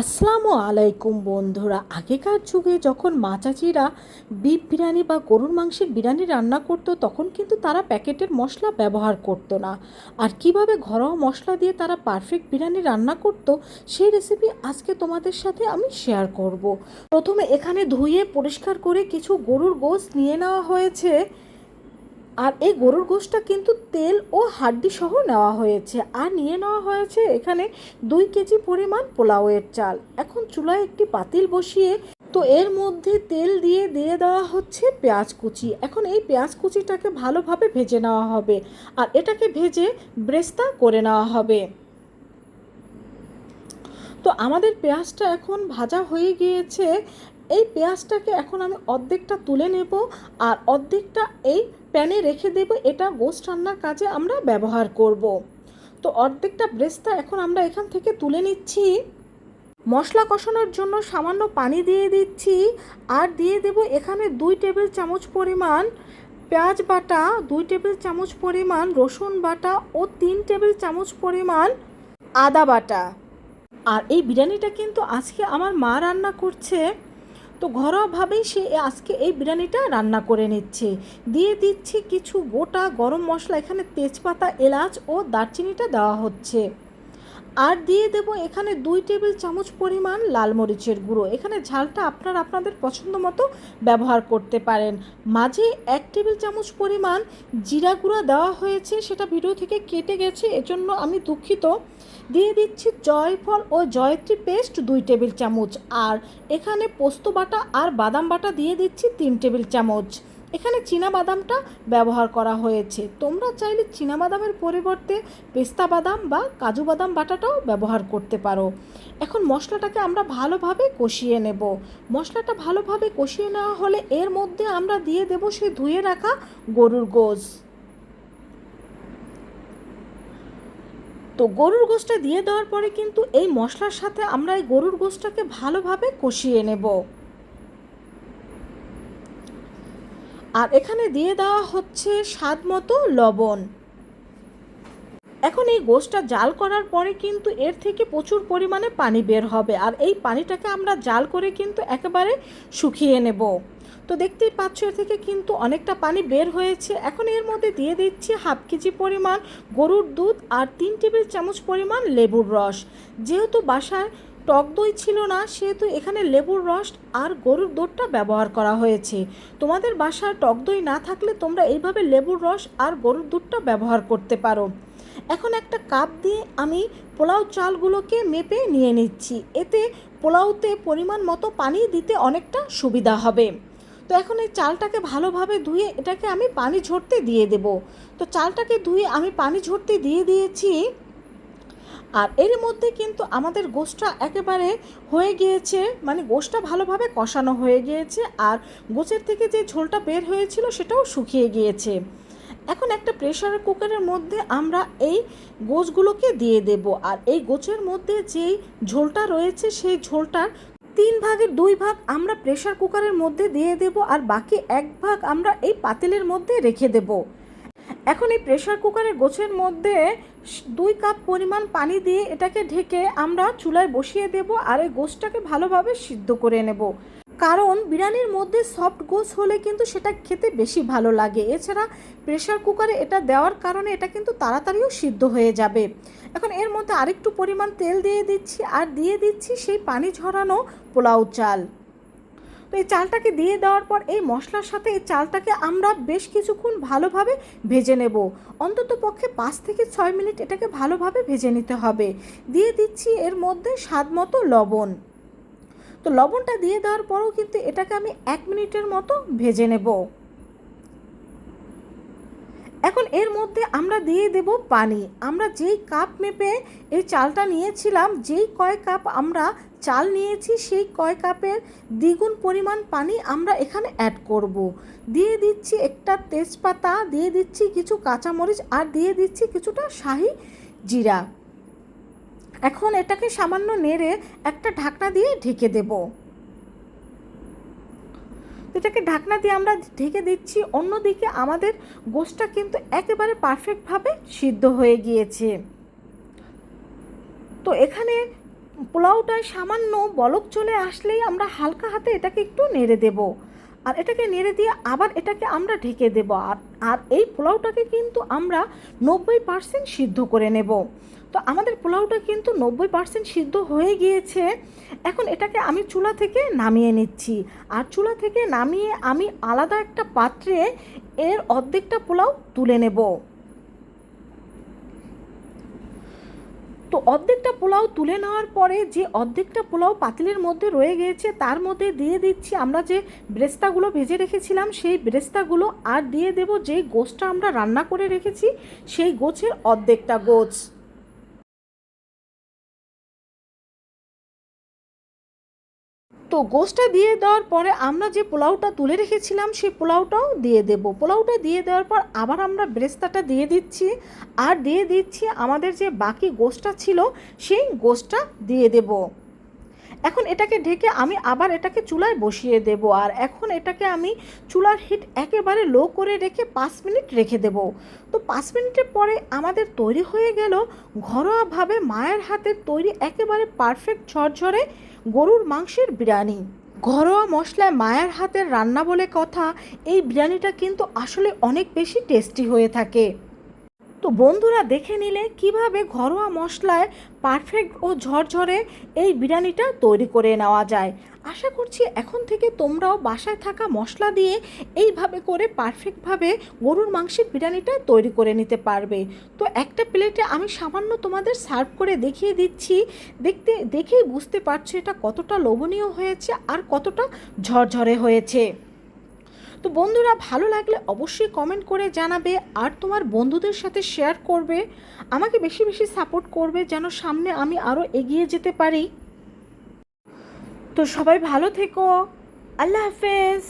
আসসালামু আলাইকুম বন্ধুরা। আগেকার যুগে যখন মা চাচিরা বিফ বিরিয়ানি বা গরুর মাংসের বিরিয়ানি রান্না করতো, তখন কিন্তু তারা প্যাকেটের মশলা ব্যবহার করতো না। আর কীভাবে ঘরোয়া মশলা দিয়ে তারা পারফেক্ট বিরিয়ানি রান্না করতো, সেই রেসিপি আজকে তোমাদের সাথে আমি শেয়ার করব। প্রথমে এখানে ধুয়ে পরিষ্কার করে কিছু গরুর গোশ নিয়ে নেওয়া হয়েছে। আর এই গরুর গোশটা কিন্তু তেল ও হাড্ডি সহ নেওয়া হয়েছে। আর নিয়ে নেওয়া হয়েছে এখানে দুই কেজি পরিমাণ পোলাওয়ের চাল। এখন চুলায় একটি পাতিল বসিয়ে তো এর মধ্যে তেল দিয়ে দিয়ে দেওয়া হচ্ছে পেঁয়াজ কুচি। এখন এই পেঁয়াজ কুচিটাকে ভালোভাবে ভেজে নেওয়া হবে। আর এটাকে ভেজে ব্রেস্তা করে নেওয়া হবে। তো আমাদের পেঁয়াজটা এখন ভাজা হয়ে গিয়েছে। এই পেঁয়াজটাকে এখন আমি অর্ধেকটা তুলে নেব আর অর্ধেকটা এই প্যানে রেখে দেব। এটা গোস্ত রান্নার কাজে আমরা ব্যবহার করব। তো অর্ধেকটা ব্রেস্তা এখন আমরা এখান থেকে তুলে নিচ্ছি। মশলা কষানোর জন্য সামান্য পানি দিয়ে দিচ্ছি আর দিয়ে দেব এখানে দুই টেবিল চামচ পরিমাণ পেঁয়াজ বাটা, দুই টেবিল চামচ পরিমাণ রসুন বাটা ও তিন টেবিল চামচ পরিমাণ আদা বাটা। আর এই বিরিয়ানিটা কিন্তু আজকে আমার মা রান্না করছে। তো ঘরোয়াভাবেই সে আজকে এই বিরিয়ানিটা রান্না করে নিচ্ছে। দিয়ে দিচ্ছে কিছু গোটা গরম মশলা, এখানে তেজপাতা, এলাচ ও দারচিনিটা দেওয়া হচ্ছে। আর দিয়ে দেব এখানে দুই টেবিল চামচ পরিমাণ লাল মরিচের গুঁড়ো। এখানে ঝালটা আপনারা আপনাদের পছন্দ মতো ব্যবহার করতে পারেন। মাঝে এক টেবিল চামচ পরিমাণ জিরা গুঁড়া দেওয়া হয়েছে, সেটা ভিডিও থেকে কেটে গেছে, এজন্য আমি দুঃখিত। দিয়ে দিচ্ছি জয়ফল ও জয়ত্রী পেস্ট দুই টেবিল চামচ। আর এখানে পোস্ত বাটা আর বাদাম বাটা দিয়ে দিচ্ছি তিন টেবিল চামচ। এখানে বাদামটা ব্যবহার করা হয়েছে। তোমরা চাইলে বাদামের পরিবর্তে পেস্তা বাদাম বা কাজু বাদাম বাটাটাও ব্যবহার করতে পারো। এখন মশলাটাকে আমরা ভালোভাবে কষিয়ে নেব। মশলাটা ভালোভাবে কষিয়ে নেওয়া হলে এর মধ্যে আমরা দিয়ে দেব সেই ধুয়ে রাখা গরুর গোশ। তো গরুর গোশটা দিয়ে দেওয়ার পরে কিন্তু এই মশলার সাথে আমরা এই গরুর গোশটাকে ভালোভাবে কষিয়ে নেব। আর এখানে দিয়ে দেওয়া হচ্ছে স্বাদ মতো লবণ। এখন এই গোশটা জাল করার পরে কিন্তু এর থেকে প্রচুর পরিমাণে পানি বের হবে আর এই পানিটাকে আমরা জাল করে কিন্তু একেবারে শুকিয়ে নেব। তো দেখতেই পাচ্ছ, এর থেকে কিন্তু অনেকটা পানি বের হয়েছে। এখন এর মধ্যে দিয়ে দিচ্ছি হাফ কেজি পরিমাণ গরুর দুধ আর তিন টেবিল চামচ পরিমাণ লেবুর রস। যেহেতু বাসায় টক দই ছিল না, সেহেতু এখানে লেবুর রস আর গরুর দুধটা ব্যবহার করা হয়েছে। তোমাদের বাসায় টক দই না থাকলে তোমরা এইভাবে লেবুর রস আর গরুর দুধটা ব্যবহার করতে পারো। এখন একটা কাপ দিয়ে আমি পোলাও চালগুলোকে মেপে নিয়ে নিচ্ছি। এতে পোলাওতে পরিমাণ মতো পানি দিতে অনেকটা সুবিধা হবে। তো এখন এই চালটাকে ভালোভাবে ধুয়ে এটাকে আমি পানি ঝরতে দিয়ে দেব। তো চালটাকে ধুয়ে আমি পানি ঝরতে দিয়ে দিয়েছি আর এর মধ্যে কিন্তু আমাদের গোশটা একেবারে হয়ে গিয়েছে মানে গোশটা ভালোভাবে কষানো হয়ে গিয়েছে আর গোছের থেকে যে ঝোলটা বের হয়েছিল সেটাও শুকিয়ে গিয়েছে। এখন একটা প্রেশার কুকারের মধ্যে আমরা এই গোছগুলোকে দিয়ে দেব আর এই গোছের মধ্যে যেই ঝোলটা রয়েছে সেই ঝোলটার তিন ভাগের দুই ভাগ আমরা প্রেশার কুকারের মধ্যে দিয়ে দেব আর বাকি এক ভাগ আমরা এই পাতিলের মধ্যে রেখে দেব। এখন এই প্রেশার কুকারের গোছের মধ্যে দুই কাপ পরিমাণ পানি দিয়ে এটাকে ঢেকে আমরা চুলায় বসিয়ে দেব আর এই গোশটাকে ভালোভাবে সিদ্ধ করে নেব। কারণ বিরিয়ানির মধ্যে সফট গোস হলে কিন্তু সেটা খেতে বেশি ভালো লাগে। এছাড়া প্রেশার কুকারে এটা দেওয়ার কারণে এটা কিন্তু তাড়াতাড়িও সিদ্ধ হয়ে যাবে। এখন এর মধ্যে আরেকটু পরিমাণ তেল দিয়ে দিচ্ছি, আর দিয়ে দিচ্ছি সেই পানি ঝরানো পোলাও চাল। তো এই চালটাকে দিয়ে দেওয়ার পর এই মশলার সাথে এই চালটাকে আমরা বেশ কিছুক্ষণ ভালোভাবে ভেজে নেব। অন্তত পক্ষে পাঁচ থেকে ছয় মিনিট এটাকে ভালোভাবে ভেজে নিতে হবে। দিয়ে দিচ্ছি এর মধ্যে স্বাদ মতো লবণ। তো লবণটা দিয়ে দেওয়ার পরেও কিন্তু এটাকে আমি এক মিনিটের মতো ভেজে নেব। এখন এর মধ্যে আমরা দিয়ে দেব পানি। আমরা যেই কাপ মেপে এই চালটা নিয়েছিলাম, যেই কয় কাপ আমরা চাল নিয়েছি, সেই কয় কাপের দ্বিগুণ পরিমাণ পানি আমরা এখানে অ্যাড করব। দিয়ে দিচ্ছি একটা তেজপাতা, দিয়ে দিচ্ছি কিছু কাঁচামরিচ আর দিয়ে দিচ্ছি কিছুটা শাহি জিরা। এখন এটাকে সামান্য নেড়ে একটা ঢাকনা দিয়ে ঢেকে দেব। এটাকে ঢাকনা দিয়ে আমরা ঢেকে দিচ্ছি, অন্যদিকে আমাদের গোশটা কিন্তু একেবারে পারফেক্টভাবে সিদ্ধ হয়ে গিয়েছে। তো এখানে পোলাওটায় সামান্য বলক চলে আসলেই আমরা হালকা হাতে এটাকে একটু নেড়ে দেব। আর এটাকে নেড়ে দিয়ে আবার এটাকে আমরা ঢেকে দেব। আর আর এই পোলাওটাকে কিন্তু আমরা নব্বই পার্সেন্ট সিদ্ধ করে নেব। তো আমাদের পোলাওটা কিন্তু নব্বই পার্সেন্ট সিদ্ধ হয়ে গিয়েছে। এখন এটাকে আমি চুলা থেকে নামিয়ে নিচ্ছি। আর চুলা থেকে নামিয়ে আমি আলাদা একটা পাত্রে এর অর্ধেকটা পোলাও তুলে নেব। তো অর্ধেকটা পোলাও তুলে নেওয়ার পরে যে অর্ধেকটা পোলাও পাতিলের মধ্যে রয়ে গিয়েছে, তার মধ্যে দিয়ে দিচ্ছি আমরা যে ব্রেস্তাগুলো ভেজে রেখেছিলাম, সেই ব্রেস্তাগুলো আর দিয়ে দেব যে গোছটা আমরা রান্না করে রেখেছি, সেই গোছের অর্ধেকটা গোছ। তো গোশটা দিয়ে দেওয়ার পরে আমরা যে পোলাওটা তুলে রেখেছিলাম, সেই পোলাওটাও দিয়ে দেব। পোলাওটা দিয়ে দেওয়ার পর আবার আমরা ব্রেস্তাটা দিয়ে দিচ্ছি। আর দিয়ে দিচ্ছি আমাদের যে বাকি গোশটা ছিল, সেই গোশটা দিয়ে দেব। এখন এটাকে ঢেকে আমি আবার এটাকে চুলায় বসিয়ে দেব আর এখন এটাকে আমি চুলার হিট একেবারে লো করে রেখে পাঁচ মিনিট রেখে দেব। তো পাঁচ মিনিটের পরে আমাদের তৈরি হয়ে গেল ঘরোয়াভাবে মায়ের হাতের তৈরি একেবারে পারফেক্ট ঝরঝরে গরুর মাংসের বিরিয়ানি। ঘরোয়া মশলায় মায়ের হাতের রান্না বলে কথা, এই বিরিয়ানিটা কিন্তু আসলে অনেক বেশি টেস্টি হয়ে থাকে। তো বন্ধুরা দেখে নিলে কীভাবে ঘরোয়া মশলায় পারফেক্ট ও ঝরঝরে এই বিরিয়ানিটা তৈরি করে নেওয়া যায়। আশা করছি এখন থেকে তোমরাও বাসায় থাকা মশলা দিয়ে এইভাবে করে পারফেক্টভাবে গরুর মাংসের বিরিয়ানিটা তৈরি করে নিতে পারবে। তো একটা প্লেটে আমি সামান্য তোমাদের সার্ভ করে দেখিয়ে দিচ্ছি। দেখতে, দেখেই বুঝতে পারছ এটা কতটা লোভনীয় হয়েছে আর কতটা ঝরঝরে হয়েছে। তো বন্ধুরা, ভালো লাগলে অবশ্যই কমেন্ট করে জানাবে আর তোমার বন্ধুদের সাথে শেয়ার করবে। আমাকে বেশি বেশি সাপোর্ট করবে যেন সামনে আমি আরও এগিয়ে যেতে পারি। তো সবাই ভালো থেকো। আল্লাহ হাফেজ।